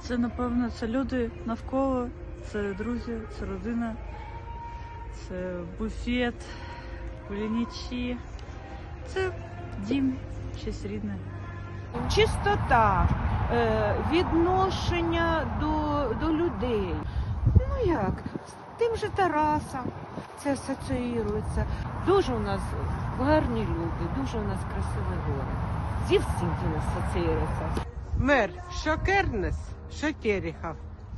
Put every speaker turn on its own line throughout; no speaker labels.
Це, напевно, це люди навколо, це друзі, це родина, це буфет, кулінічі. Це дім, щось рідне.
чистота, е, відношення до, до людей. Ну як, з тим же Тарасом це асоціюється. Дуже у нас гарні люди, дуже у нас красивий город. Зі всім він асоціюється.
Мер що Кернес.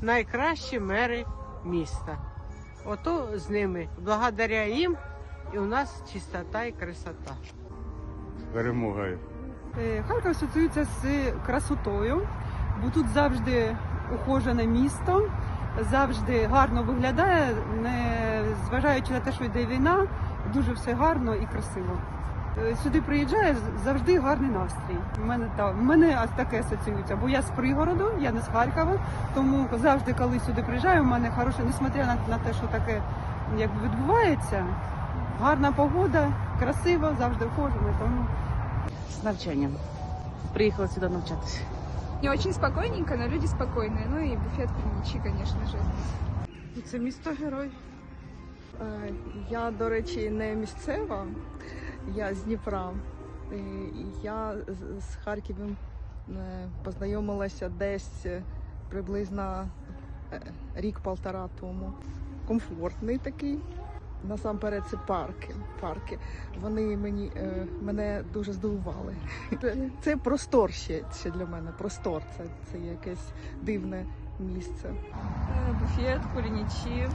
Найкращі мери міста. Ото з ними. Благодаря їм і у нас чистота і красота.
перемогою.
Е, Харків асоціюється з красотою, бо тут завжди ухожене місто, завжди гарно виглядає, не зважаючи на те, що йде війна, дуже все гарно і красиво. Е, Сюди приїжджає завжди гарний настрій. У мене так, в мене таке асоціюється, бо я з пригороду, я не з Харкова, тому завжди, коли сюди приїжджаю, у мене хороше, несмотря на, на те, що таке якби відбувається, гарна погода, красиво, завжди ухожено, тому.
С навчанням. Приїхала сюди навчатися.
Не очень спокойненько, но люди спокойные. Ну и буфет Кремичи, конечно же.
Це місто герой. Е, Я, до речі, не місцева, я з Дніпра. Е, Я з- Харковом е, познайомилася десь е, приблизно рік-полтора тому. Комфортний такий. Насамперед це парки. парки. Вони мені, мене дуже здивували. Це- простор ще, ще для мене. Простор. Це, це якесь дивне місце.
Буфет, кулиничи.